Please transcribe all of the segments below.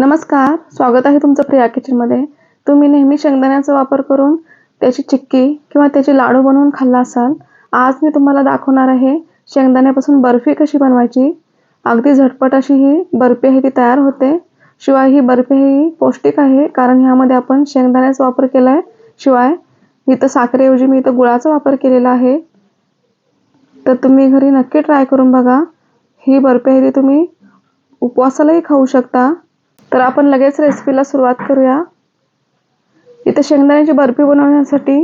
नमस्कार स्वागत आहे तुमचं प्रिया किचनमध्ये तुम्ही नेहमी शेंगदाण्याचा वापर करून त्याची चिक्की किंवा त्याचे लाडू बनवून खाल्ला असाल. आज मी तुम्हाला दाखवणार आहे शेंगदाण्यापासून बर्फी कशी बनवायची. अगदी झटपट अशी ही बर्फी आहे ती तयार होते. शिवाय ही बर्फी ही पौष्टिक आहे कारण ह्यामध्ये आपण शेंगदाण्याचा वापर केला आहे शिवाय इथं साखरेऐवजी मी इथं गुळाचा वापर केलेला आहे. तर तुम्ही घरी नक्की ट्राय करून बघा. ही बर्फी आहे ती तुम्ही उपवासालाही खाऊ शकता. तर आपण लगेच रेसिपीला सुरुवात करूया. इथे शेंगदाण्याची बर्फी बनवण्यासाठी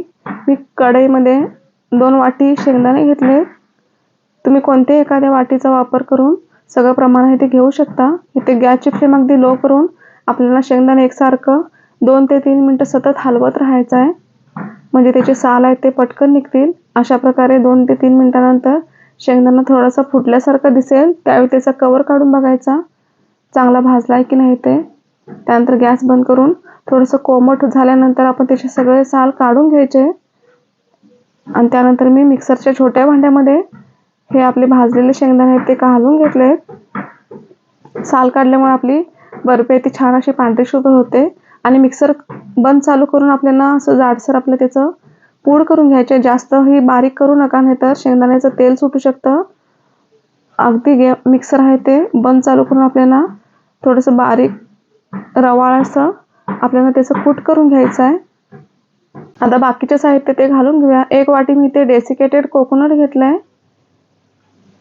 मी कढईमध्ये दोन वाटी शेंगदाणे घेतले. तुम्ही कोणत्याही एखाद्या वाटीचा वापर करून सगळं प्रमाण इथे घेऊ शकता. इथे गॅसची फ्लेम अगदी लो करून आपल्याला शेंगदाणे एकसारखं दोन ते तीन मिनटं सतत हलवत राहायचं आहे. म्हणजे त्याचे साल आहेत ते पटकन निघतील. अशा प्रकारे दोन ते तीन मिनटानंतर शेंगदाणा थोडासा फुटल्यासारखं दिसेल. त्यावेळी त्याचा कवर काढून बघायचा. चांगला भाजला आहे की नाही ते? त्यानंतर गॅस बंद करून थोडंसं कोमट झाल्यानंतर आपण त्याचे सगळे साल काढून घ्यायचे. आणि त्यानंतर मी मिक्सरच्या छोट्या भांड्यामध्ये हे आपले भाजलेले शेंगदाणे आहेत ते घालून घेतले. साल काढल्यामुळे आपली बर्फी आहे ती छान अशी पांढरीशुभ्र होते. आणि मिक्सर बंद चालू करून आपल्याला असं जाडसर आपलं त्याचं पूड करून घ्यायचे. जास्त ही बारीक करू नका नाही तर शेंगदाण्याचं तेल सुटू शकतं. अगदी गे मिक्सर आहे ते बंद चालू करून आपल्याला थोडंसं बारीक रवाळ असं आपल्याला त्याचं कूट करून घ्यायचं आहे. आता बाकीचे साहित्य ते घालून घेऊया. एक वाटी मी ते डेसिकेटेड कोकोनट घेतलं आहे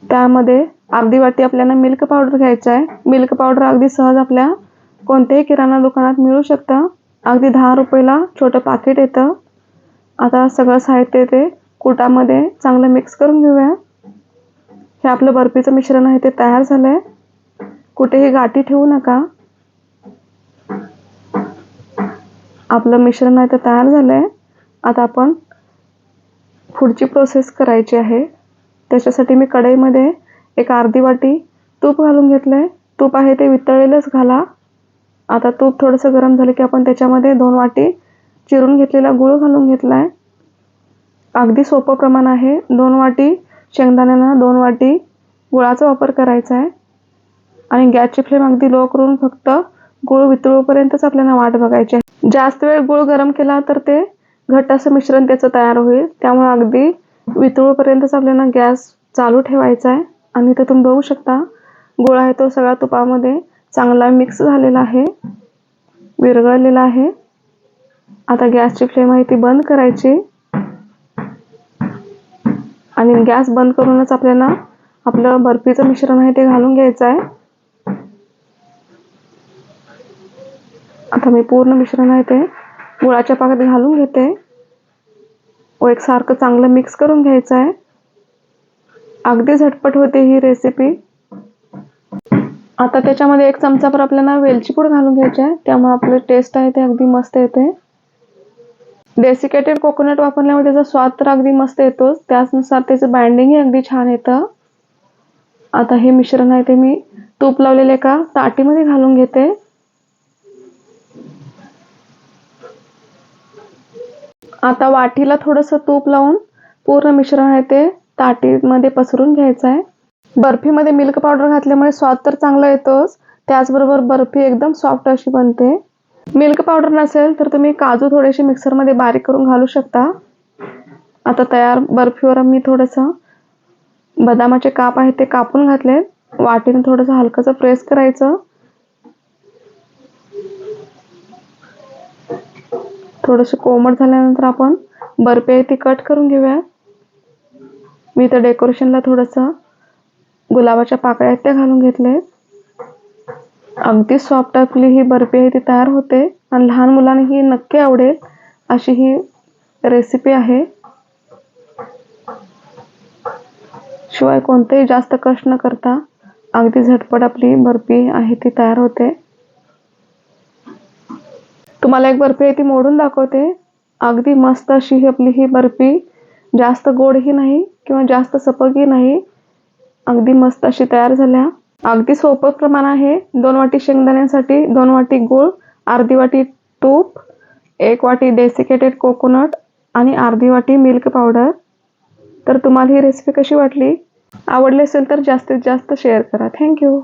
त्यामध्ये अर्धी वाटी आपल्याला मिल्क पावडर घ्यायचं आहे. मिल्क पावडर अगदी सहज आपल्या कोणत्याही किराणा दुकानात मिळू शकतं. अगदी दहा रुपयाला छोटं पाकिट येतं. आता सगळं साहित्य ते कुटामध्ये चांगलं मिक्स करून घेऊया. हे आपलं बर्फीचं मिश्रण आहे ते तयार झालं आहे कुठेही गाठी ठेवू नका. आपलं मिश्रण आहे तयार झालं आहे आता आपण पुढची प्रोसेस करायची आहे. त्याच्यासाठी मी कढईमध्ये एक अर्धी वाटी तूप घालून घेतलं आहे तूप आहे ते वितळलेलंच घाला. आता तूप थोडंसं गरम झालं की आपण त्याच्यामध्ये दोन वाटी चिरून घेतलेला गुळ घालून घेतला आहे अगदी सोपं प्रमाण आहे. दोन वाटी शेंगदाण्यांना दोन वाटी गुळाचा वापर करायचा आहे आणि गॅसची फ्लेम अगदी लो करून फक्त गुळ वितळूपर्यंतच आपल्याला वाट बघायची आहे. जास्त वेळ गुळ गरम केला तर ते घट्ट असं मिश्रण त्याचं तयार होईल. त्यामुळे अगदी वितळूपर्यंतच आपल्याला गॅस चालू ठेवायचा आहे. आणि इथं तुम्ही बघू शकता गुळ आहे तो सगळा तुपामध्ये चांगला मिक्स झालेला आहे विरघळलेला आहे. आता गॅसची फ्लेम आहे ती बंद करायची. आणि गॅस बंद करूनच आपल्याला आपलं बर्फीचं मिश्रण आहे ते घालून घ्यायचं आहे. आता मी पूर्ण मिश्रण आहे ते गुळाच्या पाकात घालून घेते. व एकसारखं चांगलं मिक्स करून घ्यायचं आहे. अगदी झटपट होते ही रेसिपी आता त्याच्यामध्ये एक चमचाभर आपल्याला वेलची पूड घालून घ्यायची आहे. त्यामुळे आपलं टेस्ट आहे ते अगदी मस्त येते. डेसिकेटेड कोकोनट वापरल्यामुळे त्याचा स्वाद तर अगदी मस्त येतोच. त्याचनुसार त्याचं बाइंडिंगही अगदी छान येतं. आता हे मिश्रण आहे ते मी तूप लावलेले एका ताटीमध्ये घालून घेते. आता वाटीला थोडंसं तूप लावून पूर्ण मिश्रण आहे ते ताटीमध्ये पसरून घ्यायचं आहे. बर्फीमध्ये मिल्क पावडर घातल्यामुळे स्वाद तर चांगला येतोच. त्याचबरोबर बर्फी एकदम सॉफ्ट अशी बनते. मिल्क पावडर नसेल तर तुम्ही काजू थोडेसे मिक्सरमध्ये बारीक करून घालू शकता. आता तयार बर्फीवर मी थोडंसं बदामाचे काप आहेत ते कापून घातले वाटीने थोडंसं हलकंसं प्रेस करायचं. थोडंसं कोमट झाल्यानंतर आपण बर्फी आहे ती कट करून घेऊया. मी तर डेकोरेशनला थोडंसं गुलाबाच्या पाकळ्या आहेत त्या घालून घेतले. अगदी सॉफ्ट आपली ही बर्फी आहे ती तयार होते आणि लहान मुलांना ही नक्की आवडेल अशी ही रेसिपी आहे. शिवाय कोणतेही जास्त कष्ट न करता अगदी झटपट आपली बर्फी आहे ती तयार होते. तुम्हाला एक बर्फी आहे ती मोडून दाखवते. अगदी मस्त अशी ही आपली ही बर्फी. जास्त गोडही नाही किंवा जास्त सपकही नाही. अगदी मस्त अशी तयार झाल्या. अगदी सोपं प्रमाण आहे. दोन वाटी शेंगदाण्यासाठी दोन वाटी गूळ अर्धी वाटी तूप एक वाटी डेसिकेटेड कोकोनट आणि अर्धी वाटी मिल्क पावडर तर तुम्हाला ही रेसिपी कशी वाटली? आवडली असेल तर जास्तीत जास्त शेअर करा. थँक्यू